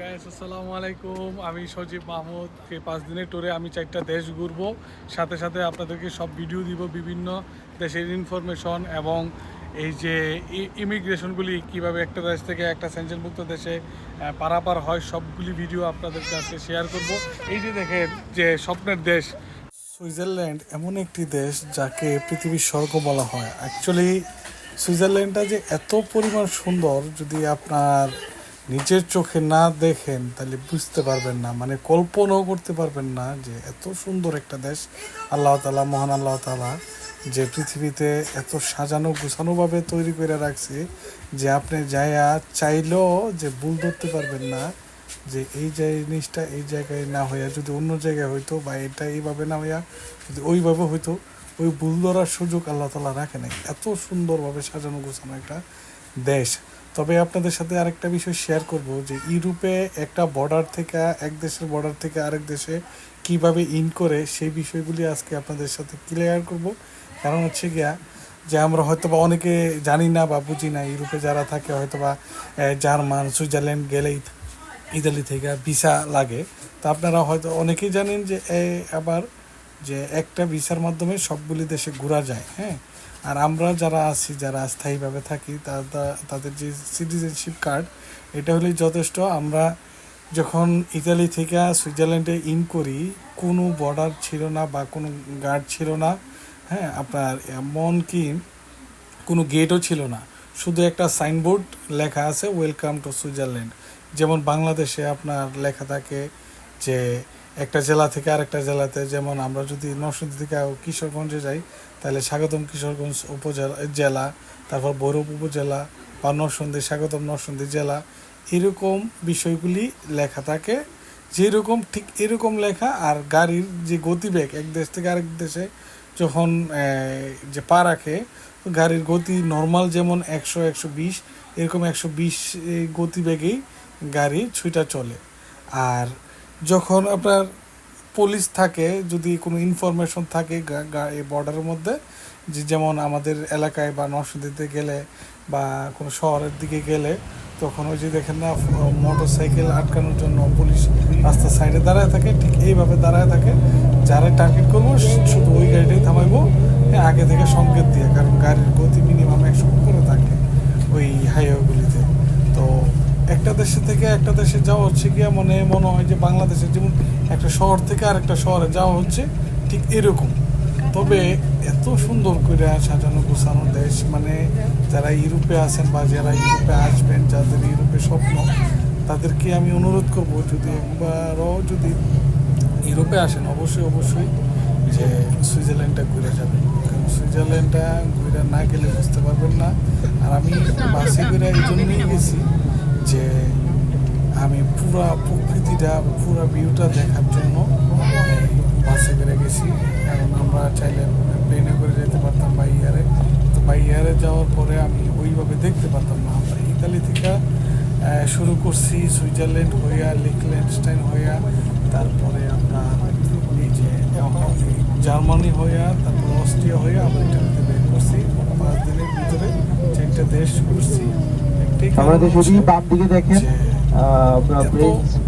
Guys আসসালামু আলাইকুম। আমি সজীব মাহমুদ। এই পাঁচ দিনের ট্যুরে আমি চারটা দেশ ঘুরবো। সাথে সাথে আপনাদেরকে সব ভিডিও দিব বিভিন্ন দেশের ইনফরমেশন এবং এই যে ইমিগ্রেশনগুলি কীভাবে একটা দেশ থেকে একটা সেঞ্চনভুক্ত দেশে পারাপার হয়, সবগুলি ভিডিও আপনাদের কাছে শেয়ার করব। এই যে দেখেন যে স্বপ্নের দেশ, সুইজারল্যান্ড এমন একটি দেশ যাকে পৃথিবীর স্বর্গ বলা হয়। অ্যাকচুয়ালি সুইজারল্যান্ডটা যে এত পরিমাণ সুন্দর, যদি আপনার নিজের চোখে না দেখেন, তাহলে বুঝতে পারবেন না। মানে কল্পনাও করতে পারবেন না যে এত সুন্দর একটা দেশ, আল্লাহ তালা মহান আল্লাহ তালা যে পৃথিবীতে এত সাজানো গুছানোভাবে তৈরি করে রাখছে যে আপনি যায়া চাইলেও যে ভুল ধরতে পারবেন না, যে এই জিনিসটা এই জায়গায় না হইয়া, যদি অন্য জায়গায় হইতো বা এটা এইভাবে না হইয়া, যদি ওইভাবে হইতো, ওই ভুল ধরার সুযোগ আল্লাহ তালা রাখে নাই। এত সুন্দরভাবে সাজানো গোছানো একটা দেশ। তবে আপনাদের সাথে আরেকটা বিষয় শেয়ার করব, যে ইউরোপে একটা বর্ডার থেকে, এক দেশের বর্ডার থেকে আরেক দেশে কীভাবে ইন করে, সেই বিষয়গুলি আজকে আপনাদের সাথে ক্লিয়ার করব। কারণ হচ্ছে গিয়া, যে আমরা হয়তো বা অনেকে জানি না বা বুঝি না, ইউরোপে যারা থাকে হয়তো বা জার্মান, সুইজারল্যান্ড গেলেই ইতালি থেকে ভিসা লাগে। তো আপনারা হয়তো অনেকেই জানেন যে আবার যে একটা ভিসার মাধ্যমে সবগুলি দেশে ঘোরা যায় হ্যাঁ? আর আমরা যারা আছি, যারা স্থায়ীভাবে থাকি তাদের যে সিটিজেনশিপ কার্ড এটা হলেই যথেষ্ট। আমরা যখন ইতালি থেকে সুইজারল্যান্ডে ইন করি, কোনো বর্ডার ছিল না বা কোনো গার্ড ছিল না। হ্যাঁ আপনার এমনকি কোনো গেটও ছিল না। শুধু একটা সাইনবোর্ড লেখা আছে ওয়েলকাম টু সুইজারল্যান্ড যেমন বাংলাদেশে আপনার লেখা থাকে যে, একটা জেলা থেকে আরেকটা জেলাতে, যেমন আমরা যদি নরসিংদী থেকে কিশোরগঞ্জে যাই তাহলে স্বাগতম কিশোরগঞ্জ উপজেলা জেলা, তারপর ভৈরব উপজেলা বা নরসিংদী স্বাগতম নরসিংদী জেলা। এরকম বিষয়গুলি লেখা থাকে। যেরকম ঠিক এরকম লেখা আর গাড়ির যে গতিবেগ, এক দেশ থেকে আরেক দেশে যখন যে পা রাখে, গাড়ির গতি নর্মাল যেমন একশো একশো বিশ, এরকম একশো বিশ গতিবেগেই গাড়ি ছুটা চলে। আর যখন আপনার পুলিশ থাকে, যদি কোনো ইনফরমেশন থাকে বর্ডারের মধ্যে, যে যেমন আমাদের এলাকায় বা নরসিংদীতে গেলে বা কোনো শহরের দিকে গেলে, তখন ওই যে দেখেন না মোটর সাইকেল আটকানোর জন্য পুলিশ রাস্তার সাইডে দাঁড়ায় থাকে, ঠিক এইভাবে দাঁড়ায় থাকে। যারা টার্গেট করব, শুধু ওই গাড়িটাই থামাইবো আগে থেকে সংকেত দিয়ে, কারণ গাড়ির গতি মিনিমাম থেকে একটা দেশে যাওয়া হচ্ছে গিয়ে মনে মনে হয় যে বাংলাদেশের যেমন একটা শহর থেকে আরেকটা শহরে যাওয়া হচ্ছে, ঠিক এরকম। তবে এত সুন্দর করে সাজানো গোছানো দেশ মানে যারা ইউরোপে আছেন বা যারা ইউরোপে আসবেন, যাদের ইউরোপে স্বপ্ন, তাদেরকে আমি অনুরোধ করব যদি একবারও যদি ইউরোপে আসেন, অবশ্যই অবশ্যই যে সুইজারল্যান্ডটা ঘুরে যাবেন। কারণ সুইজারল্যান্ডটা ঘুরে না গেলে বুঝতে পারবেন না। আর আমি বাসে ঘুরে এই জন্যই গেছি যে আমি পুরা প্রকৃতিটা পুরা ভিউটা দেখার জন্য বাসে করে গেছি। কারণ আমরা চাইলে প্লেনে করে যেতে পারতাম বাই ইয়ারে তো বাই ইয়ারে যাওয়ার পরে আমি ওইভাবে দেখতে পারতাম না। আমরা ইতালি থেকে শুরু করছি সুইজারল্যান্ড হইয়া লিখলেন্ডস্টাইন হইয়া তারপরে আমরা এই যে জার্মানি হইয়া তারপর অস্ট্রিয়া হইয়া আমরা ইটালিতে বের করছি। পাঁচ দিনের ভিতরে চারটা দেশ ঘুরছি। আমরা যদি বাম দিকে দেখেন।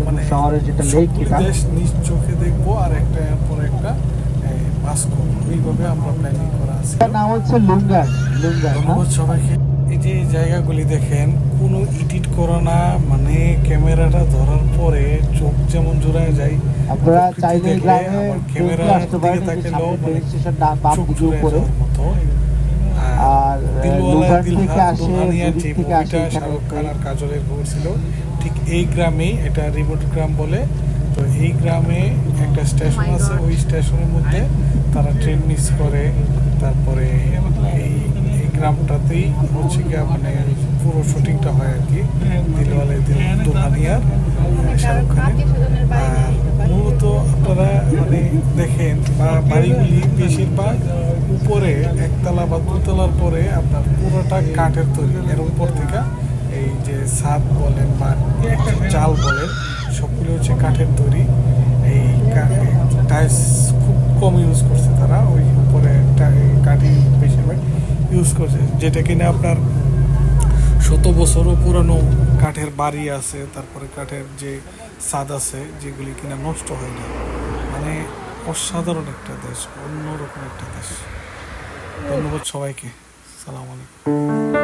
মানে শহরের যেটা লেক এটা। নিজ চোখে দেখব আর একটা পর একটা পাস করব এইভাবে আমরা প্ল্যানিং করা আছে। নাম হচ্ছে লুঙ্গার লুঙ্গার? সবাইকে। এই যে জায়গাগুলি দেখেন কোনো এডিট করা না মানে ক্যামেরাটা ধরার পরে চোখ যেমন জোড়ায় যায় আপনারা চাইলে গ্রামে ক্যামেরার আসতে পারেন মানে স্টেশন ডান বাম দিকে উপরে। আর, দিলহা থেকে আসে, থেকে শাহরুখ খান আর কাজলের খবর ছিল ঠিক এই গ্রামেই এটা রিমোট গ্রাম বলে। তো এই গ্রামে একটা স্টেশন আছে ওই স্টেশনের মধ্যে তারা ট্রেন মিস করে তারপরে এই গ্রামটাতেই হচ্ছে গিয়ে মানে পুরো শুটিংটা হয় আর কি। দিলওয়ালে দিল দুলহানিয়ার আহ, শাহরুখ খানের। আর মূলত আপনারা মানে দেখেন বা বাড়িগুলি বেশিরভাগ উপরে একতলা বা দুতলার পরে আপনার পুরোটা কাঠের তৈরি। এর উপর থেকে এই যে ছাদ বলেন বা চাল বলেন সবগুলো হচ্ছে কাঠের তৈরি। এই টাইলস খুব কম ইউজ করছে তারা ওই উপরে কাঠই বেশিরভাগ। ইউজ করছে, যেটা কিনা আপনার শত বছরও পুরানো কাঠের বাড়ি আছে, তারপরে কাঠের যে স্বাদ আছে, যেগুলি কিনা নষ্ট হয় না। মানে অসাধারণ একটা দেশ, অন্যরকম একটা দেশ। ধন্যবাদ সবাইকে। সালাম আলাইকুম।